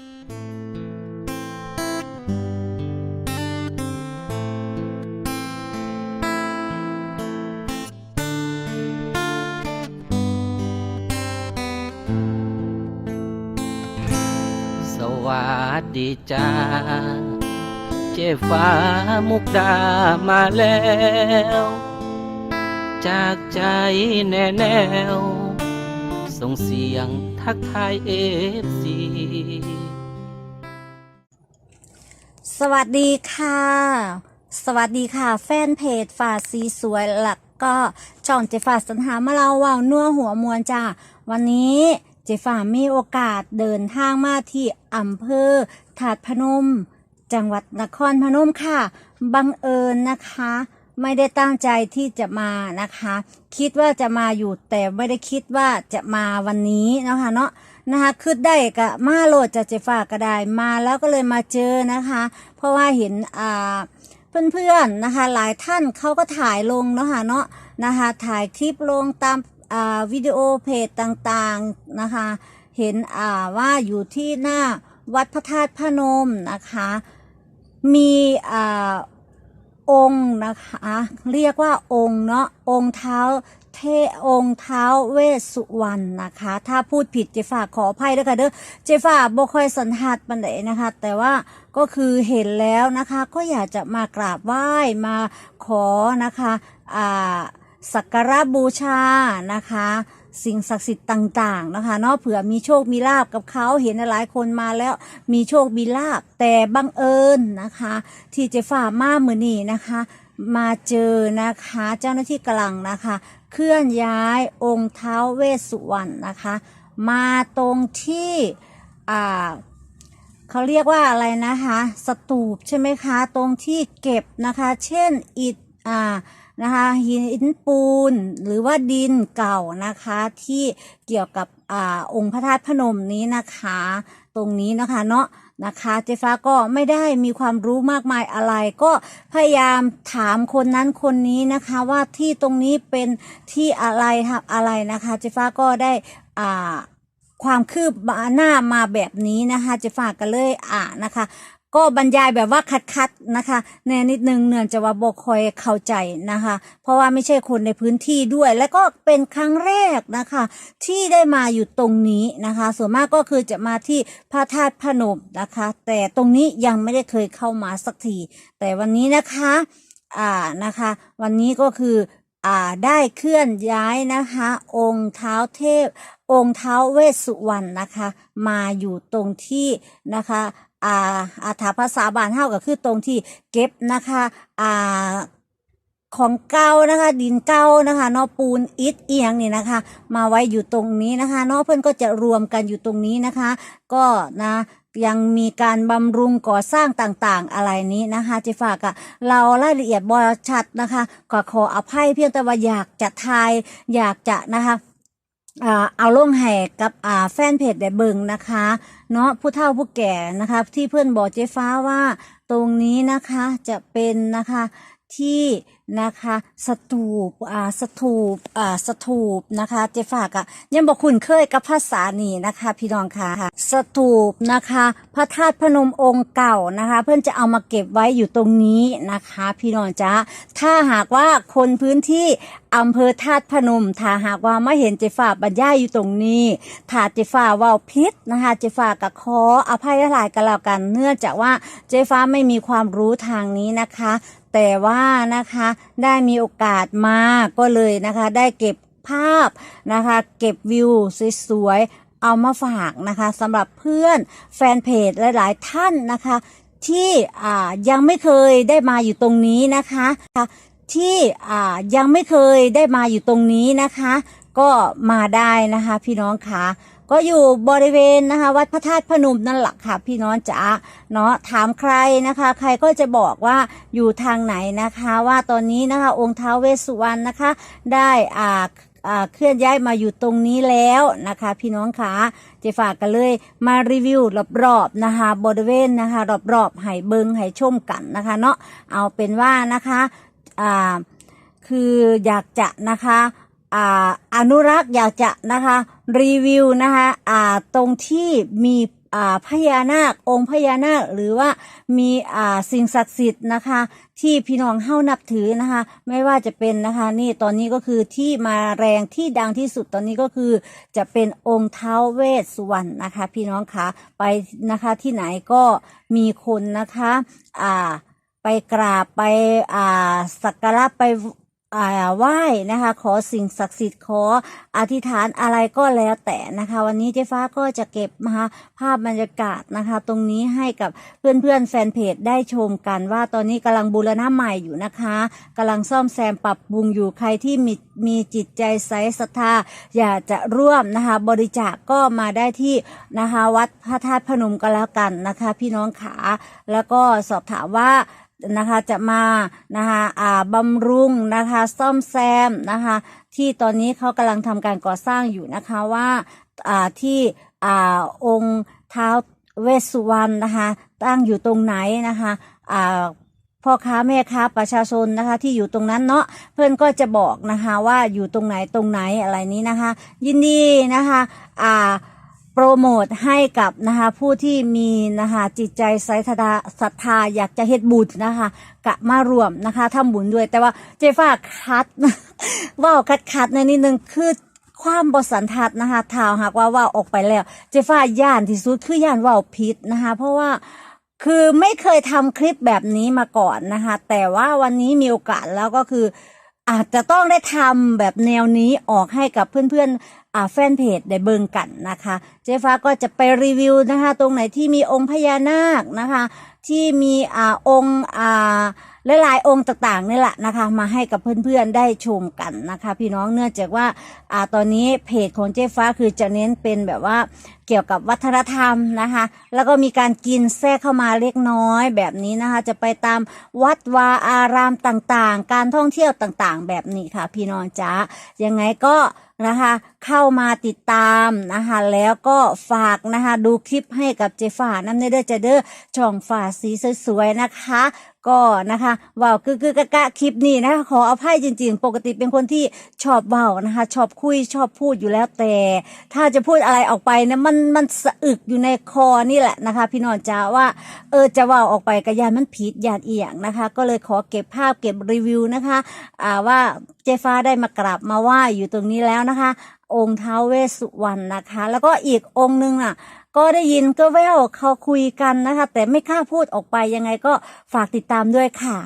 สวัสดีจ้า เจฟ้ามุกดามาแล้ว จากใจแน่แนว ส่งเสียง ทักทายเอฟซีสวัสดีค่ะ สวัสดีค่ะ แฟนเพจฝาซีสวยหลักก็ช่องเจฝาสัญหามาเราว่าวนัวหัวมวลจ้าวันนี้เจฝามีโอกาสเดินทางมาที่อำเภอถาดพนม จังหวัดนครพนมค่ะ บังเอิญนะคะ ไม่ได้ตั้งใจที่จะมานะคะ คิดว่าจะมาอยู่แต่ไม่ได้คิดว่าจะมาวันนี้นะคะเนาะนะคะคือได้กะมาโหลดจะเจฝากก็ได้มาแล้วก็เลยมาเจอนะคะ เพราะว่าเห็นอ่าเพื่อนๆนะคะ หลายท่านเขาก็ถ่ายลงเนาะค่ะเนาะนะคะถ่ายคลิปลงตามอ่าวิดีโอเพจต่างๆนะคะ เห็นอ่าว่าอยู่ที่หน้าวัดพระธาตุพนมนะคะ มีอ่า องค์นะคะเรียกว่าองค์เนาะองค์เท้าเทองค์เท้าเวสุวรรณนะคะ ถ้าพูดผิดเจฝาขออภัยด้วยค่ะเด้อเจฝาบ่ค่อยสันทัดปันไดนะคะ แต่ว่าก็คือเห็นแล้วนะคะ ก็อยากจะมากราบไหว้มาขอนะคะอ่าสักการะบูชานะคะ สิ่งศักดิ์สิทธิ์ต่างๆนะคะเนาะเผื่อมีโชคมีลาบกับเขาเห็นหลายคนมาแล้ว มีโชคมีลาบแต่บังเอิญนะคะ ที่เจฝ่ามามือนี่นะคะ มาเจอนะคะเจ้าหน้าที่กำลังนะคะ เคลื่อนย้ายองค์เท้าเวสสุวรรณนะคะ มาตรงที่อ่าเขาเรียกว่าอะไรนะคะ สตูปใช่ไหมคะ ตรงที่เก็บนะคะ เช่นอิฐอ่า นะคะหินปูนหรือว่าดินเก่านะคะที่เกี่ยวกับอองค์พระธาตุพนมนี้นะคะ ตรงนี้นะคะเนาะนะคะเจฟ้าก็ไม่ได้มีความรู้มากมายอะไร ก็พยายามถามคนนั้นคนนี้นะคะว่าที่ตรงนี้เป็นที่อะไรครับอะไรนะคะเจฟ้าก็ได้อ่าความคืบหน้ามาแบบนี้นะคะเจะฝากกันเลยอ่านะคะ ก็บรรยายแบบว่าคัดๆนะคะแน่นิดนึงเนื่องจากว่าบกคอยเข้าใจนะคะ เพราะว่าไม่ใช่คนในพื้นที่ด้วย และก็เป็นครั้งแรกนะคะ ที่ได้มาอยู่ตรงนี้นะคะ ส่วนมากก็คือจะมาที่พระธาตุพนมนะคะ แต่ตรงนี้ยังไม่ได้เคยเข้ามาสักที แต่วันนี้นะคะอ่านะคะ วันนี้ก็คืออ่าได้เคลื่อนย้ายนะคะ องค์เท้าเทพ องค์เท้าเวสสุวรรณนะคะ มาอยู่ตรงที่นะคะ อ่าอาถาภาษาบานเท่ากับคือตรงที่เก็บนะคะอ่าของเก่านะคะ ดินเก่านะคะเนาะปูนอิฐเอียงนี่นะคะ มาไว้อยู่ตรงนี้นะคะเนาะเพื่อนก็จะรวมกันอยู่ตรงนี้นะคะ ก็นะยังมีการบำรุงก่อสร้างต่างๆ อะไรนี้นะคะเจฝากอะเรารายละเอียดบอชัดนะคะก็ขออภัยเพียงแต่ว่าอยากจะทายอยากจะนะคะอ่าเอาลงแห่กับแฟนเพจได้เบิงนะคะ เนาะผู้เฒ่าผู้แก่นะคะ ที่เพื่อนบอกเจ๊ฟ้าว่าตรงนี้นะคะจะเป็นนะคะ ที่นะคะสถูปอ่าสถูปอ่าสถูปนะคะเจ๊ฝากอะยังบอกคุณเคยกับภาษานี่นะคะ พี่น้องค่ะสถูปนะคะ พระธาตุพนมองค์เก่านะคะ เพื่อนจะเอามาเก็บไว้อยู่ตรงนี้นะคะ พี่น้องจ้าถ้าหากว่าคนพื้นที่อำเภอธาตุพนมถ้าหากว่าไม่เห็นเจฟ้าบรรยายอยู่ตรงนี้ถ้าเจฟ้าว่าพิษนะคะเจฟ้ากับขออภัยหลายกันแล้วกันเนื่องจากว่าเจฟ้าไม่มีความรู้ทางนี้นะคะ แต่ว่านะคะได้มีโอกาสมาก็เลยนะคะได้เก็บภาพนะคะ เก็บวิวสวยๆเอามาฝากนะคะสำหรับเพื่อนแฟนเพจหลายๆท่านนะคะ ที่อ่ายังไม่เคยได้มาอยู่ตรงนี้นะคะที่อ่ายังไม่เคยได้มาอยู่ตรงนี้นะคะ ก็มาได้นะคะพี่น้องคะ ก็อยู่บริเวณนะคะ วัดพระธาตุพนมนั่นแหละค่ะ พี่น้องจ๋าเนาะถามใครนะคะ ใครก็จะบอกว่าอยู่ทางไหนนะคะ ว่าตอนนี้นะคะองค์ท้าวเวสสุวรรณนะคะ ได้อ่าอ่าเคลื่อนย้ายมาอยู่ตรงนี้แล้วนะคะ พี่น้องคะเจะฝากกันเลยมารีวิวรอบๆนะคะบริเวณนะคะรอบๆให้เบิงให้ชมกันนะคะเนาะเอาเป็นว่านะคะอ่าคืออยากจะนะคะอ่าอนุรักษ์อยากจะนะคะ รีวิวนะคะอ่าตรงที่มีอ่าพญานาคองค์พญานาคหรือว่ามีอ่าสิ่งศักดิ์สิทธิ์นะคะ ที่พี่น้องเฮ้านับถือนะคะ ไม่ว่าจะเป็นนะคะนี่ตอนนี้ก็คือที่มาแรงที่ดังที่สุดตอนนี้ก็คือจะเป็นองค์เท้าเวสสุวรรณนะคะ พี่น้องคะไปนะคะที่ไหนก็มีคนนะคะอ่าไปกราบไปอ่าสักการะไป ไหว้นะคะ ขอสิ่งศักดิ์สิทธิ์ขออธิษฐานอะไรก็แล้วแต่นะคะ วันนี้เจ๊ฟ้าก็จะเก็บมาภาพบรรยากาศนะคะ ตรงนี้ให้กับเพื่อนๆแฟนเพจได้ชมกันว่าตอนนี้กำลังบูรณะใหม่อยู่นะคะกำลังซ่อมแซมปรับปรุงอยู่ใครที่มีมีจิตใจใสศรัทธาอยากจะร่วมนะคะ บริจาคก็มาได้ที่นะคะ วัดพระธาตุพนมก็แล้วกันนะคะ พี่น้องขาแล้วก็สอบถามว่า นะคะจะมานะคะอ่าบำรุงนะคะซ่อมแซมนะคะที่ตอนนี้เขากำลังทำการก่อสร้างอยู่นะคะว่าอ่าที่อ่าองค์เท้าเวสสุวรรณนะคะตั้งอยู่ตรงไหนนะคะอ่าพ่อค้าแม่ค้าประชาชนนะคะที่อยู่ตรงนั้นเนาะเพื่อนก็จะบอกนะคะว่าอยู่ตรงไหนตรงไหนอะไรนี้นะคะ ยินดีนะคะอ่า รโมทให้กับนะคะผู้ที่มีนะคะจิตใจใสธาศรัทธาอยากจะเฮ็ดบุญนะคะกะมารวมนะคะทำบุญด้วย แต่ว่าเจฟ้าคัดว่าคัดคัดในนิดนึงคือความบสันทัดนะคะทาวหากว่าว่าออกไปแล้ว เจฟ้าย่านที่สุดคือย่านว่าผิดนะคะเพราะว่าคือไม่เคยทำคลิปแบบนี้มาก่อนนะคะแต่ว่าวันนี้มีโอกาสแล้วก็คืออาจจะต้องได้ทำแบบแนวนี้ออกให้กับเพื่อน อ่าแฟนเพจได้เบิ่งกันนะคะ เจ๊ฟ้าก็จะไปรีวิวนะคะ ตรงไหนที่มีองค์พญานาคนะคะ ที่มีอ่าองค์อ่าหลายๆองค์ต่างๆนี่แหละนะคะ มาให้กับเพื่อนๆได้ชมกันนะคะ พี่น้องเนื่องจากว่าอ่าตอนนี้เพจของเจ๊ฟ้าคือจะเน้นเป็นแบบว่าเกี่ยวกับวัฒนธรรมนะคะ แล้วก็มีการกินแทรกเข้ามาเล็กน้อยแบบนี้นะคะ จะไปตามวัดวาอารามต่างๆ การท่องเที่ยวต่างๆ แบบนี้ค่ะ พี่น้องจ้ายังไงก็นะคะเข้ามาติดตามนะคะแล้วก็ฝากนะคะดูคลิปให้กับเจฝ่าน้ำเนเดอร์จเดอร์ช่องฝาสีสวยๆนะคะก็นะคะว่าวคือกึกะกะคลิปนี้นะคะขออภัยจริง ๆ ปกติเป็นคนที่ชอบเว้านะคะ ชอบคุยชอบพูดอยู่แล้วแต่ ถ้าจะพูดอะไรออกไปเนี่ยมันมันสะอึกอยู่ในคอนี่แหละนะคะ พี่นองจ้าว่าเออจะว่าวออกไปกระยานมันผิดยานเอียงนะคะ ก็เลยขอเก็บภาพเก็บรีวิวนะคะอ่าว่าเจฟ้าได้มากราบมาไหว้อยู่ตรงนี้แล้วนะคะ องค์ท้าวเวสสุวรรณนะคะ แล้วก็อีกองค์หนึงน่ะ ก็ได้ยินก็แววเขาคุยกันนะคะ แต่ไม่กล้าพูดออกไปยังไงก็ฝากติดตามด้วยค่ะ